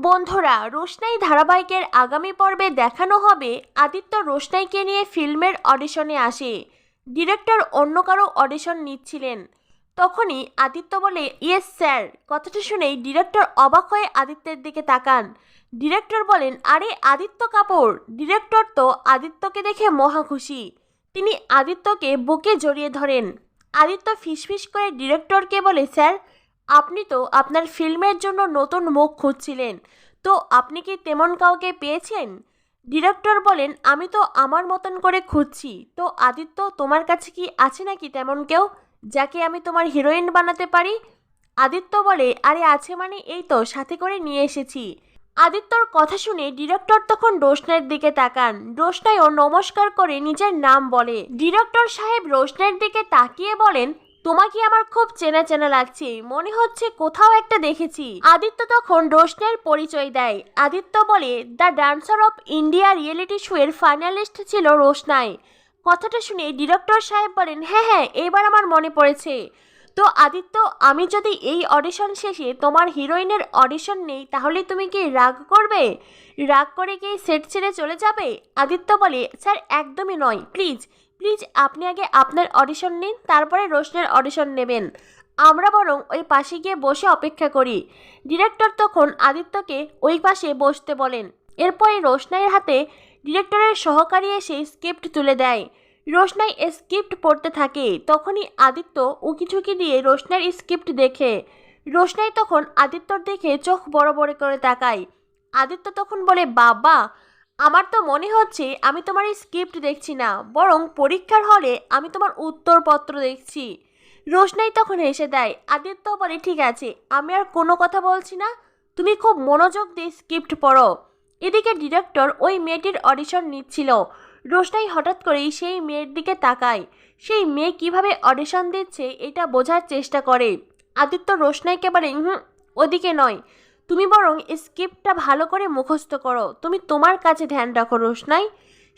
বন্ধুরা, রোশনাই ধারাবাহিকের আগামী পর্বে দেখানো হবে আদিত্য রোশনাইকে নিয়ে ফিল্মের অডিশনে আসে। ডিরেক্টর অন্য কারও অডিশন নিচ্ছিলেন। তখনই আদিত্য বলে, ইয়েস, স্যার। কথাটা শুনেই ডিরেক্টর অবাক হয়ে আদিত্যের দিকে তাকান। ডিরেক্টর বলেন, আরে, আদিত্য কাপুর! ডিরেক্টর তো আদিত্যকে দেখে মহা খুশি। তিনি আদিত্যকে বুকে জড়িয়ে ধরেন। আদিত্য ফিসফিস করে ডিরেক্টরকে বলে, স্যার আপনি তো আপনার ফিল্মের জন্য নতুন মুখ খুঁজছিলেন। তো আপনি কি তেমন কাউকে পেয়েছেন? ডিরেক্টর বলেন, আমি তো আমার মতন করে খুঁজছি। তো আদিত্য, তোমার কাছে কি আছে নাকি তেমন কেউ, যাকে আমি তোমার হিরোইন বানাতে পারি? আদিত্য বলে, আরে আছে মানে এই তো, সাথে করে নিয়ে এসেছি। আদিত্যর কথা শুনে ডিরেক্টর তখন রোশনের দিকে তাকান। রোশনাইও নমস্কার করে নিজের নাম বলে। ডিরেক্টর সাহেব রোশনের দিকে তাকিয়ে বলেন তোমাকে আমার খুব চেনা চেনা লাগছে। মনে হচ্ছে কোথাও একটা দেখেছি। আদিত্য তখন রোশনের পরিচয় দেয়। আদিত্য বলে, the dancer of India reality show এর ফাইনালিস্ট ছিল রোশনাই। কথাটা শুনে ডিরেক্টর সাহেব বলেন হ্যাঁ হ্যাঁ এবার আমার মনে পড়েছে। তো আদিত্য, আমি যদি এই অডিশন শেষে তোমার হিরোইনের অডিশন নেই, তাহলে তুমি কি রাগ করবে? রাগ করে কি সেট ছেড়ে চলে যাবে? আদিত্য বলে, স্যার, একদমই নয়। প্লিজ প্লিজ আপনি আগে আপনার অডিশন নিন, তারপরে রোশনের অডিশন নেবেন। আমরা বরং ওই পাশে গিয়ে বসে অপেক্ষা করি। ডিরেক্টর তখন আদিত্যকে ওই পাশে বসতে বলেন। এরপরে রোশনাইয়ের হাতে ডিরেক্টরের সহকারী এসে স্ক্রিপ্ট তুলে দেয়। রোশনাই স্ক্রিপ্ট পড়তে থাকে, তখনই আদিত্য উকিঝুঁকি দিয়ে রোশনাইর স্ক্রিপ্ট দেখে। রোশনাই তখন আদিত্যর দেখে চোখ বড় বড় করে তাকায়। আদিত্য তখন বলে, বাবা আমার তো মনে হচ্ছে আমি তোমার এই স্ক্রিপ্ট দেখছি না, বরং পরীক্ষার হলে আমি তোমার উত্তরপত্র দেখছি। রোশনাই তখন হেসে দেয়, আদিত্য বলে ঠিক আছে, আমি আর কোনো কথা বলছি না। তুমি খুব মনোযোগ দিয়ে স্ক্রিপ্ট পড়ো। এদিকে ডিরেক্টর ওই মেয়েটির অডিশন নিচ্ছিল। রোশনাই হঠাৎ করেই সেই মেয়ের দিকে তাকায়। সেই মেয়ে কীভাবে অডিশন দিচ্ছে এটা বোঝার চেষ্টা করে। আদিত্য রোশনাইকে বলে হুম ওদিকে নয়। তুমি বরং স্ক্রিপ্টটা ভালো করে মুখস্থ করো। তুমি তোমার কাছে ধ্যান রাখো, রোশনাই।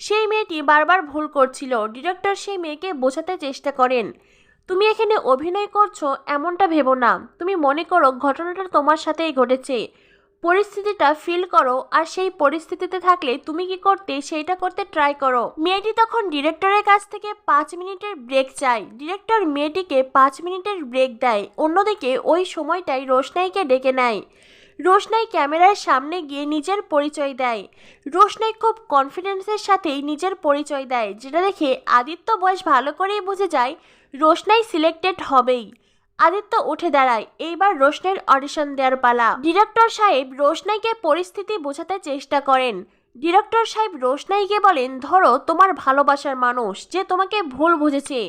সেই মেয়েটি বারবার ভুল করছিল। ডিরেক্টর সেই মেয়েকে বোঝাতে চেষ্টা করেন। তুমি এখানে অভিনয় করছ, এমনটা ভেবো না। তুমি মনে করো ঘটনাটা তোমার সাথেই ঘটেছে। পরিস্থিতিটা ফিল করো, আর সেই পরিস্থিতিতে থাকলে তুমি কি করতে, সেইটা করতে ট্রাই করো। মেয়েটি তখন ডিরেক্টরের কাছ থেকে পাঁচ মিনিটের ব্রেক চায়। ডিরেক্টর মেয়েটিকে পাঁচ মিনিটের ব্রেক দেয়। অন্যদিকে ওই সময়টাই রোশনাইকে ডেকে নেয়। রোশনাই ক্যামেরার সামনে গিয়ে নিজের পরিচয় দেয়। রোশনাই খুব কনফিডেন্সের সাথেই নিজের পরিচয় দেয়, যেটা দেখে আদিত্য বয়স ভালো করেই বুঝে যায় রোশনাই সিলেক্টেড হবেই। আদিত্য উঠে দাঁড়ায়, এইবার রোশনের অডিশন দেওয়ার পালা। ডিরেক্টর সাহেব রোশনাইকে পরিস্থিতি বোঝাতে চেষ্টা করেন। ডিরেক্টর সাহেব রোশনাইকে বলেন, ধরো তোমার ভালোবাসার মানুষ যে তোমাকে ভুল বুঝেছে।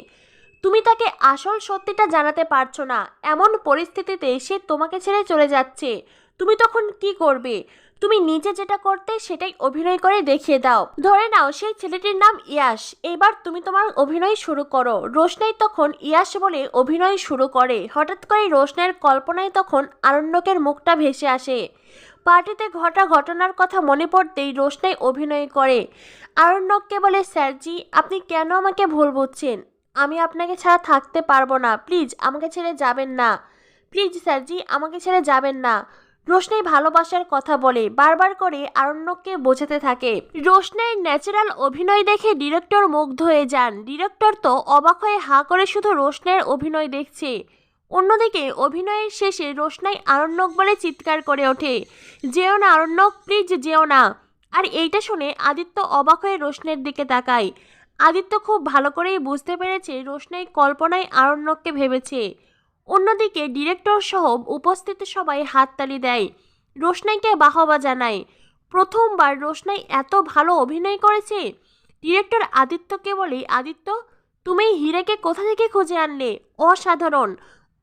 তুমি তাকে আসল সত্যিটা জানাতে পারছ না। এমন পরিস্থিতিতে সে তোমাকে ছেড়ে চলে যাচ্ছে। তুমি তখন কি করবে? তুমি নিজে যেটা করতে সেটাই অভিনয় করে দেখিয়ে দাও। ধরে নাও সেই ছেলেটির নাম ইয়াশ। এবার তুমি তোমার অভিনয় শুরু করো। রোশনাই তখন ইয়াশ বলে অভিনয় শুরু করে। হঠাৎ করে রোশনাইয়ের কল্পনায় তখন আরণ্যকের মুখটা ভেসে আসে। পার্টিতে ঘটা ঘটনার কথা মনে পড়তেই রোশনাই অভিনয় করে। আরণ্যককে বলে, স্যারজি, আপনি কেন আমাকে ভুল বুঝছেন? আমি আপনাকে ছাড়া থাকতে পারব না। প্লিজ, আমাকে ছেড়ে যাবেন না। প্লিজ, স্যারজি, আমাকে ছেড়ে যাবেন না। রোশনাই ভালোবাসার কথা বলে, বারবার করে আরণ্যককে বোঝাতে থাকে। রোশনাইয়ের ন্যাচারাল অভিনয় দেখে ডিরেক্টর মুগ্ধ হয়ে যান। ডিরেক্টর তো অবাক হয়ে হা করে শুধু রোশনাইয়ের অভিনয় দেখছে। অন্যদিকে, অভিনয়ের শেষে রোশনাই আরণ্যক বলে চিৎকার করে ওঠে, যেও না আরণ্যক প্লিজ যেও না। আর এইটা শুনে আদিত্য অবাক হয়ে রোশনের দিকে তাকায়। আদিত্য খুব ভালো করেই বুঝতে পেরেছে রোশনাই কল্পনায় আরণ্যককে ভেবেছে। অন্যদিকে ডিরেক্টর সহ উপস্থিত সবাই হাততালি দেয়। রোশনাইকে বাহবা জানায়, প্রথমবার রোশনাই এত ভালো অভিনয় করেছে। ডিরেক্টর আদিত্যকে বলে, আদিত্য, তুমি হীরাকে কোথা থেকে খুঁজে আনলে? অসাধারণ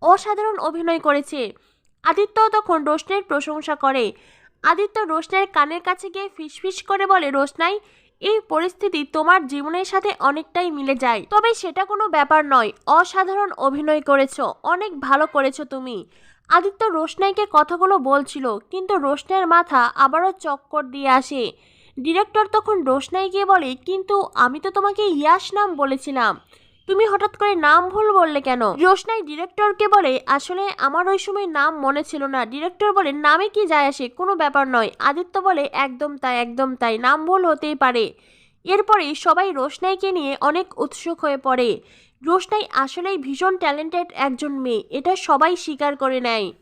অসাধারণ অভিনয় করেছে। আদিত্য তখন রোশনের প্রশংসা করে। আদিত্য রোশনের কানের কাছে গিয়ে ফিসফিস করে বলে, রোশনাই এই পরিস্থিতি তোমার জীবনের সাথে অনেকটাই মিলে যায়। তবে সেটা কোনো ব্যাপার নয়। অসাধারণ অভিনয় করেছ। অনেক ভালো করেছ তুমি। আদিত্য রোশনাইকে কথাগুলো বলছিল, কিন্তু রোশনাইয়ের মাথা আবারও চক্কর দিয়ে আসে। ডিরেক্টর তখন রোশনাই গিয়ে বলে, কিন্তু আমি তো তোমাকে ইয়াস নাম বলেছিলাম। তুমি হঠাৎ করে নাম ভুল বললে কেন? রোশনাই ডিরেক্টরকে বলে, আসলে আমার ওই সময় নাম মনে ছিল না। ডিরেক্টর বলে, নামে কি যায় আসে? কোনো ব্যাপার নয়। আদিত্য বলে, একদম তাই একদম তাই, নাম ভুল হতেই পারে। এরপরে সবাই রোশনাইকে নিয়ে অনেক উৎসুক হয়ে পড়ে। রোশনাই আসলেই ভীষণ ট্যালেন্টেড একজন মেয়ে, এটা সবাই স্বীকার করে নেয়।